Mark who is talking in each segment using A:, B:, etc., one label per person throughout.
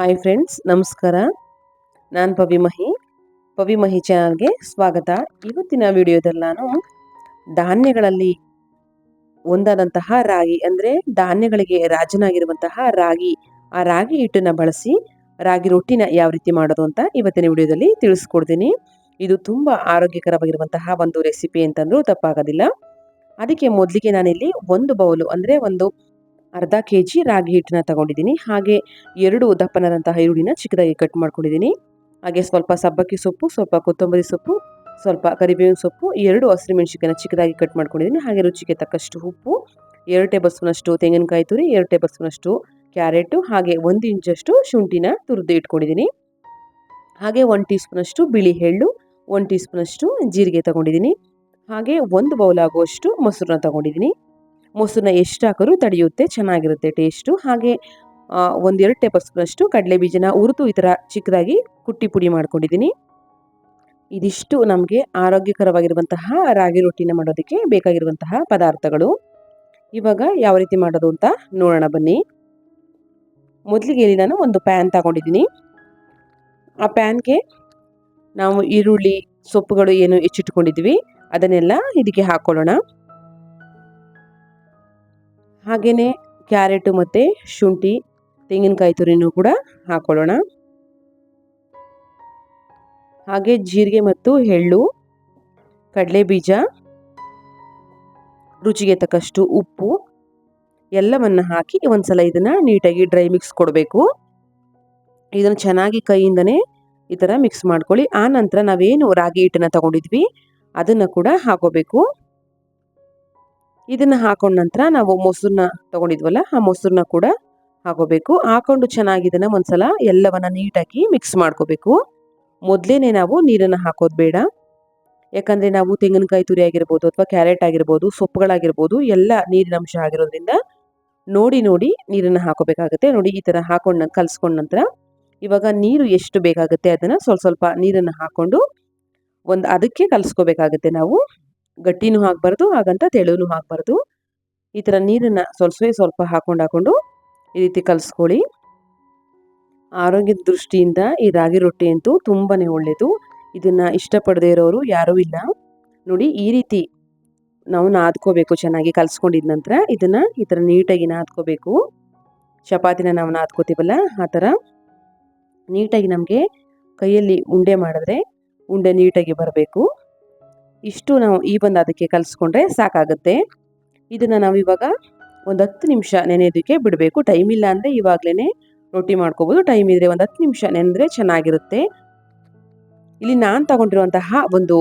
A: Hi friends ನಮಸ್ಕಾರ. ನಾನು ಪವಿಮಹಿ ಪವಿಮಹಿ ಚಾನಲ್ಗೆ ಸ್ವಾಗತ. ಇವತ್ತಿನ ವಿಡಿಯೋದಲ್ಲಿ ನಾನು ಧಾನ್ಯಗಳಲ್ಲಿ ಒಂದಾದಂತಹ ರಾಗಿ, ಅಂದರೆ ಧಾನ್ಯಗಳಿಗೆ ರಾಜನಾಗಿರುವಂತಹ ರಾಗಿ, ಆ ರಾಗಿ ಹಿಟ್ಟನ್ನು ಬಳಸಿ ರಾಗಿ ರೊಟ್ಟಿನ ಯಾವ ರೀತಿ ಮಾಡೋದು ಅಂತ ಇವತ್ತಿನ ವಿಡಿಯೋದಲ್ಲಿ ತಿಳಿಸ್ಕೊಡ್ತೀನಿ. ಇದು ತುಂಬ ಆರೋಗ್ಯಕರವಾಗಿರುವಂತಹ ಒಂದು ರೆಸಿಪಿ ಅಂತಂದರೂ ತಪ್ಪಾಗೋದಿಲ್ಲ. ಅದಕ್ಕೆ ಮೊದಲಿಗೆ ನಾನಿಲ್ಲಿ ಒಂದು ಬೌಲು, ಅಂದರೆ ಒಂದು ಅರ್ಧ ಕೆ ಜಿ ರಾಗಿ ಹಿಟ್ಟನ್ನ ತಗೊಂಡಿದ್ದೀನಿ. ಹಾಗೆ ಎರಡು ದಪ್ಪನಾದಂತಹ ಈರುಳ್ಳಿನ ಚಿಕ್ಕದಾಗಿ ಕಟ್ ಮಾಡ್ಕೊಂಡಿದ್ದೀನಿ. ಹಾಗೆ ಸ್ವಲ್ಪ ಸಬ್ಬಕ್ಕಿ ಸೊಪ್ಪು, ಸ್ವಲ್ಪ ಕೊತ್ತಂಬರಿ ಸೊಪ್ಪು, ಸ್ವಲ್ಪ ಕರಿಬೇವಿನ ಸೊಪ್ಪು, ಎರಡು ಹಸಿರು ಮೆಣಸಿಕಾಯಿನ ಚಿಕ್ಕದಾಗಿ ಕಟ್ ಮಾಡ್ಕೊಂಡಿದ್ದೀನಿ. ಹಾಗೆ ರುಚಿಗೆ ತಕ್ಕಷ್ಟು ಉಪ್ಪು, ಎರಡು ಟೇಬಲ್ ಸ್ಪೂನಷ್ಟು ತೆಂಗಿನಕಾಯಿ ತುರಿ, ಎರಡು ಟೇಬಲ್ ಸ್ಪೂನಷ್ಟು ಕ್ಯಾರೆಟು, ಹಾಗೆ ಒಂದು ಇಂಚಷ್ಟು ಶುಂಠಿನ ತುರಿದು ಇಟ್ಕೊಂಡಿದ್ದೀನಿ. ಹಾಗೆ ಒಂದು ಟೀ ಸ್ಪೂನಷ್ಟು ಬಿಳಿ ಎಳ್ಳು, ಒಂದು ಟೀ ಸ್ಪೂನಷ್ಟು ಜೀರಿಗೆ ತಗೊಂಡಿದ್ದೀನಿ. ಹಾಗೆ ಒಂದು ಬೌಲ್ ಆಗುವಷ್ಟು ಮೊಸರನ್ನ ತಗೊಂಡಿದ್ದೀನಿ. ಮೊಸರನ್ನ ಎಷ್ಟು ಹಾಕಿದ್ರು ತಡೆಯುತ್ತೆ, ಚೆನ್ನಾಗಿರುತ್ತೆ ಟೇಸ್ಟು ಹಾಗೆ ಒಂದೆರಡು ಟೇಬಲ್ ಸ್ಪೂನಷ್ಟು ಕಡಲೆ ಬೀಜನ ಹುರಿದು ಈ ಥರ ಚಿಕ್ಕದಾಗಿ ಕುಟ್ಟಿ ಪುಡಿ ಮಾಡ್ಕೊಂಡಿದ್ದೀನಿ. ಇದಿಷ್ಟು ನಮಗೆ ಆರೋಗ್ಯಕರವಾಗಿರುವಂತಹ ರಾಗಿ ರೊಟ್ಟಿನ ಮಾಡೋದಕ್ಕೆ ಬೇಕಾಗಿರುವಂತಹ ಪದಾರ್ಥಗಳು. ಇವಾಗ ಯಾವ ರೀತಿ ಮಾಡೋದು ಅಂತ ನೋಡೋಣ ಬನ್ನಿ. ಮೊದಲಿಗೆ ಇಲ್ಲಿ ನಾನು ಒಂದು ಪ್ಯಾನ್ ತಗೊಂಡಿದ್ದೀನಿ. ಆ ಪ್ಯಾನ್ಗೆ ನಾವು ಈರುಳ್ಳಿ, ಸೊಪ್ಪುಗಳು ಏನು ಹೆಚ್ಚಿಟ್ಕೊಂಡಿದ್ವಿ ಅದನ್ನೆಲ್ಲ ಇದಕ್ಕೆ ಹಾಕೊಳ್ಳೋಣ. ಹಾಗೆಯೇ ಕ್ಯಾರೆಟು ಮತ್ತು ಶುಂಠಿ, ತೆಂಗಿನಕಾಯಿ ತುರಿನೂ ಕೂಡ ಹಾಕೊಳ್ಳೋಣ. ಹಾಗೆ ಜೀರಿಗೆ ಮತ್ತು ಎಳ್ಳು ಕಡಲೆ ಬೀಜ ರುಚಿಗೆ ತಕ್ಕಷ್ಟು ಉಪ್ಪು, ಎಲ್ಲವನ್ನು ಹಾಕಿ ಒಂದ್ಸಲ ಇದನ್ನು ನೀಟಾಗಿ ಡ್ರೈ ಮಿಕ್ಸ್ ಕೊಡಬೇಕು. ಇದನ್ನು ಚೆನ್ನಾಗಿ ಕೈಯಿಂದನೇ ಈ ಥರ ಮಿಕ್ಸ್ ಮಾಡ್ಕೊಳ್ಳಿ. ಆ ನಂತರ ನಾವೇನು ರಾಗಿ ಹಿಟ್ಟನ್ನು ತಗೊಂಡಿದ್ವಿ, ಅದನ್ನು ಕೂಡ ಹಾಕೋಬೇಕು. ಇದನ್ನು ಹಾಕೊಂಡ ನಂತರ ನಾವು ಮೊಸರನ್ನ ತಗೊಂಡಿದ್ವಲ್ಲ, ಆ ಮೊಸರನ್ನ ಕೂಡ ಹಾಕೋಬೇಕು. ಹಾಕೊಂಡು ಚೆನ್ನಾಗಿ ಇದನ್ನ ಒಂದ್ಸಲ ಎಲ್ಲವನ್ನ ನೀಟಾಗಿ ಮಿಕ್ಸ್ ಮಾಡ್ಕೋಬೇಕು. ಮೊದಲೇನೆ ನಾವು ನೀರನ್ನು ಹಾಕೋದು ಬೇಡ. ಯಾಕಂದ್ರೆ ನಾವು ತೆಂಗಿನಕಾಯಿ ತುರಿ ಆಗಿರ್ಬೋದು ಅಥವಾ ಕ್ಯಾರೆಟ್ ಆಗಿರ್ಬೋದು, ಸೊಪ್ಪುಗಳಾಗಿರ್ಬೋದು, ಎಲ್ಲ ನೀರಿನ ಅಂಶ ಆಗಿರೋದ್ರಿಂದ ನೋಡಿ ನೋಡಿ ನೀರನ್ನು ಹಾಕೋಬೇಕಾಗುತ್ತೆ. ನೋಡಿ ಈ ತರ ಹಾಕೊಂಡು ಕಲ್ಸ್ಕೊಂಡ ನಂತರ ಇವಾಗ ನೀರು ಎಷ್ಟು ಬೇಕಾಗುತ್ತೆ ಅದನ್ನ ಸ್ವಲ್ಪ ಸ್ವಲ್ಪ ನೀರನ್ನು ಹಾಕೊಂಡು ಒಂದು ಅದಕ್ಕೆ ಕಲ್ಸ್ಕೋಬೇಕಾಗುತ್ತೆ ನಾವು. ಗಟ್ಟಿನೂ ಹಾಕಬಾರ್ದು, ಹಾಗಂತ ತೆಳುನೂ ಹಾಕಬಾರ್ದು. ಈ ಥರ ನೀರನ್ನು ಸ್ವಲ್ಪ ಸ್ವಲ್ಪ ಹಾಕೊಂಡು ಹಾಕೊಂಡು ಈ ರೀತಿ ಕಲಿಸ್ಕೊಳ್ಳಿ. ಆರೋಗ್ಯದ ದೃಷ್ಟಿಯಿಂದ ಈ ರಾಗಿ ರೊಟ್ಟಿ ಅಂತೂ ತುಂಬಾ ಒಳ್ಳೆಯದು ಇದನ್ನು ಇಷ್ಟಪಡದೇ ಇರೋರು ಯಾರೂ ಇಲ್ಲ. ನೋಡಿ, ಈ ರೀತಿ ನಾವು ನಾದ್ಕೋಬೇಕು ಚೆನ್ನಾಗಿ ಕಲ್ಸ್ಕೊಂಡಿದ ನಂತರ ಇದನ್ನು ಈ ಥರ ನೀಟಾಗಿ ನಾದ್ಕೋಬೇಕು. ಚಪಾತಿನ ನಾವು ನಾದ್ಕೋತೀವಲ್ಲ, ಆ ಥರ ನೀಟಾಗಿ ನಮಗೆ ಕೈಯಲ್ಲಿ ಉಂಡೆ ಮಾಡಿದ್ರೆ ಉಂಡೆ ನೀಟಾಗಿ ಬರಬೇಕು. ಇಷ್ಟು ನಾವು ಈ ಬಂದು ಅದಕ್ಕೆ ಕಲಿಸ್ಕೊಂಡ್ರೆ ಸಾಕಾಗುತ್ತೆ. ಇದನ್ನು ನಾವು ಇವಾಗ ಒಂದು ಹತ್ತು ನಿಮಿಷ ನೆನೆಯೋದಕ್ಕೆ ಬಿಡಬೇಕು. ಟೈಮ್ ಇಲ್ಲ ಅಂದರೆ ಇವಾಗಲೇ ರೊಟ್ಟಿ ಮಾಡ್ಕೋಬೋದು. ಟೈಮ್ ಇದ್ರೆ ಒಂದು ಹತ್ತು ನಿಮಿಷ ನೆನೆದ್ರೆ ಚೆನ್ನಾಗಿರುತ್ತೆ. ಇಲ್ಲಿ ನಾನು ತಗೊಂಡಿರುವಂತಹ ಒಂದು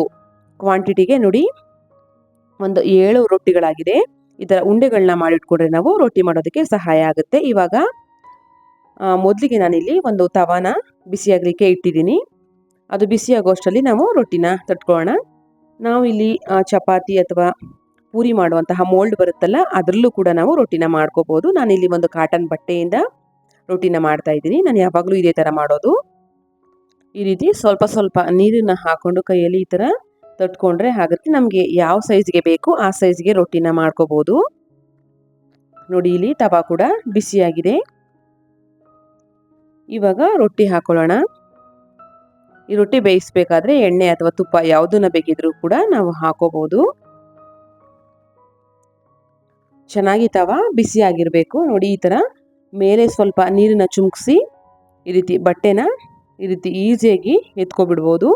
A: ಕ್ವಾಂಟಿಟಿಗೆ ನೋಡಿ ಒಂದು ಏಳು ರೊಟ್ಟಿಗಳಾಗಿದೆ. ಇದರ ಉಂಡೆಗಳನ್ನ ಮಾಡಿಟ್ಕೊಂಡ್ರೆ ನಾವು ರೊಟ್ಟಿ ಮಾಡೋದಕ್ಕೆ ಸಹಾಯ ಆಗುತ್ತೆ. ಇವಾಗ ಮೊದಲಿಗೆ ನಾನಿಲ್ಲಿ ಒಂದು ತವಾನ ಬಿಸಿಯಾಗಲಿಕ್ಕೆ ಇಟ್ಟಿದ್ದೀನಿ. ಅದು ಬಿಸಿ ಆಗೋಷ್ಟರಲ್ಲಿ ನಾವು ರೊಟ್ಟಿನ ತಟ್ಕೊಳ್ಳೋಣ. ನಾವು ಇಲ್ಲಿ ಚಪಾತಿ ಅಥವಾ ಪೂರಿ ಮಾಡುವಂತಹ ಮೋಲ್ಡ್ ಬರುತ್ತಲ್ಲ, ಅದರಲ್ಲೂ ಕೂಡ ನಾವು ರೊಟ್ಟಿನ ಮಾಡ್ಕೋಬೋದು. ಇಲ್ಲಿ ಒಂದು ಕಾಟನ್ ಬಟ್ಟೆಯಿಂದ ರೊಟ್ಟಿನ ಮಾಡ್ತಾ ಇದ್ದೀನಿ. ನಾನು ಯಾವಾಗಲೂ ಇದೇ ಥರ ಮಾಡೋದು. ಈ ರೀತಿ ಸ್ವಲ್ಪ ಸ್ವಲ್ಪ ನೀರನ್ನು ಹಾಕೊಂಡು ಕೈಯಲ್ಲಿ ಈ ಥರ ತಟ್ಕೊಂಡ್ರೆ ಆಗುತ್ತೆ. ನಮಗೆ ಯಾವ ಸೈಜ್ಗೆ ಬೇಕು ಆ ಸೈಜ್ಗೆ ರೊಟ್ಟಿನ ಮಾಡ್ಕೋಬೋದು. ನೋಡಿ, ಇಲ್ಲಿ ತವಾ ಕೂಡ ಬಿಸಿಯಾಗಿದೆ. ಇವಾಗ ರೊಟ್ಟಿ ಹಾಕೊಳ್ಳೋಣ. ಈ ರೊಟ್ಟಿ ಬೇಯಿಸ್ಬೇಕಾದ್ರೆ ಎಣ್ಣೆ ಅಥವಾ ತುಪ್ಪ ಯಾವುದನ್ನ ಬೇಕಿದ್ರೂ ಕೂಡ ನಾವು ಹಾಕೋಬಹುದು. ಚೆನ್ನಾಗಿ ತವ, ಬಿಸಿ ಆಗಿರಬೇಕು. ನೋಡಿ ಈ ಥರ ಮೇಲೆ ಸ್ವಲ್ಪ ನೀರನ್ನ ಚುಮ್ಕಿಸಿ ಈ ರೀತಿ ಬಟ್ಟೆನ ಈ ರೀತಿ ಈಸಿಯಾಗಿ ಎತ್ಕೊಬಿಡ್ಬೋದು.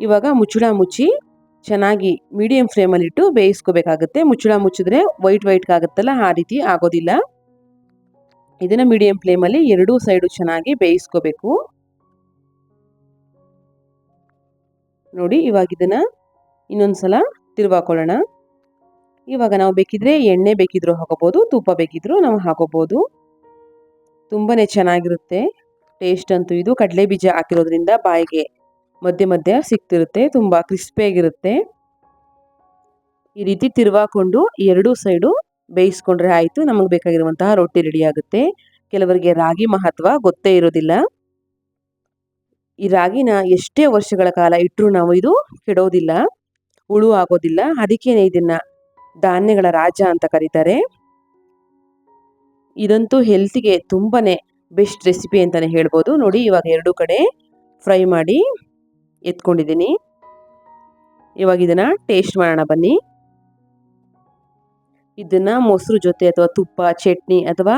A: ಇವಾಗ ಮುಚ್ಚಳ ಮುಚ್ಚಿ ಚೆನ್ನಾಗಿ ಮೀಡಿಯಂ ಫ್ಲೇಮಲ್ಲಿ ಇಟ್ಟು ಬೇಯಿಸ್ಕೋಬೇಕಾಗುತ್ತೆ. ಮುಚ್ಚಳ ಮುಚ್ಚಿದ್ರೆ ವೈಟ್ ವೈಟ್ ಆಗುತ್ತಲ್ಲ, ಆ ರೀತಿ ಆಗೋದಿಲ್ಲ. ಇದನ್ನು ಮೀಡಿಯಂ ಫ್ಲೇಮಲ್ಲಿ ಎರಡೂ ಸೈಡು ಚೆನ್ನಾಗಿ ಬೇಯಿಸ್ಕೋಬೇಕು. ನೋಡಿ, ಇವಾಗ ಇದನ್ನು ಇನ್ನೊಂದು ಸಲ ತಿರುವಾಕೊಳ್ಳೋಣ. ಇವಾಗ ನಾವು ಬೇಕಿದ್ರೆ ಎಣ್ಣೆ ಬೇಕಿದ್ರೂ ಹಾಕೋಬೋದು, ತುಪ್ಪ ಬೇಕಿದ್ರು ನಾವು ಹಾಕೋಬೋದು. ತುಂಬಾ ಚೆನ್ನಾಗಿರುತ್ತೆ. ಟೇಸ್ಟ್ ಅಂತೂ ಇದು. ಕಡಲೆ ಬೀಜ ಹಾಕಿರೋದ್ರಿಂದ ಬಾಯಿಗೆ ಮಧ್ಯೆ ಮಧ್ಯ ಸಿಕ್ತಿರುತ್ತೆ ತುಂಬ ಕ್ರಿಸ್ಪಿಯಾಗಿರುತ್ತೆ. ಈ ರೀತಿ ತಿರುವಾಕೊಂಡು ಎರಡೂ ಸೈಡು ಬೇಯಿಸ್ಕೊಂಡ್ರೆ ಆಯಿತು. ನಮಗೆ ಬೇಕಾಗಿರುವಂತಹ ರೊಟ್ಟಿ ರೆಡಿ ಆಗುತ್ತೆ. ಕೆಲವರಿಗೆ ರಾಗಿ ಮಹತ್ವ ಗೊತ್ತೇ ಇರೋದಿಲ್ಲ. ಈ ರಾಗಿನ ಎಷ್ಟೇ ವರ್ಷಗಳ ಕಾಲ ಇಟ್ಟರೂ ನಾವು ಇದು ಕೆಡೋದಿಲ್ಲ, ಹುಳು ಆಗೋದಿಲ್ಲ. ಅದಕ್ಕೇನೆ ಇದನ್ನ ಧಾನ್ಯಗಳ ರಾಜ ಅಂತ ಕರೀತಾರೆ. ಇದಂತೂ ಹೆಲ್ತಿಗೆ ತುಂಬಾನೇ ಬೆಸ್ಟ್ ರೆಸಿಪಿ ಅಂತಲೇ ಹೇಳ್ಬೋದು. ನೋಡಿ, ಇವಾಗ ಎರಡು ಕಡೆ ಫ್ರೈ ಮಾಡಿ ಎತ್ಕೊಂಡಿದ್ದೀನಿ. ಇವಾಗ ಇದನ್ನ ಟೇಸ್ಟ್ ಮಾಡೋಣ, ಬನ್ನಿ. ಇದನ್ನ ಮೊಸರು ಜೊತೆ ಅಥವಾ ತುಪ್ಪ, ಚಟ್ನಿ ಅಥವಾ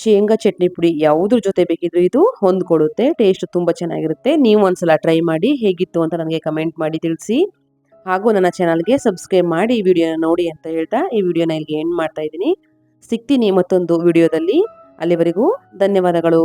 A: ಶೇಂಗಾ ಚಟ್ನಿ ಪುಡಿ ಯಾವುದ್ರ ಜೊತೆ ಬೇಕಿದ್ರು ಇದು ಹೊಂದ್ಕೊಡುತ್ತೆ ಟೇಸ್ಟ್ ತುಂಬ ಚೆನ್ನಾಗಿರುತ್ತೆ. ನೀವು ಒಂದ್ಸಲ ಟ್ರೈ ಮಾಡಿ ಹೇಗಿತ್ತು ಅಂತ ನನಗೆ ಕಮೆಂಟ್ ಮಾಡಿ ತಿಳಿಸಿ. ಹಾಗೂ ನನ್ನ ಚಾನಲ್ಗೆ ಸಬ್ಸ್ಕ್ರೈಬ್ ಮಾಡಿ ಈ ವಿಡಿಯೋನ ನೋಡಿ ಅಂತ ಹೇಳ್ತಾ ಈ ವಿಡಿಯೋನ ಇಲ್ಲಿಗೆ ಎಂಡ್ ಮಾಡ್ತಾ ಇದ್ದೀನಿ. ಸಿಗ್ತೀನಿ ಮತ್ತೊಂದು ವಿಡಿಯೋದಲ್ಲಿ ಅಲ್ಲಿವರೆಗೂ ಧನ್ಯವಾದಗಳು.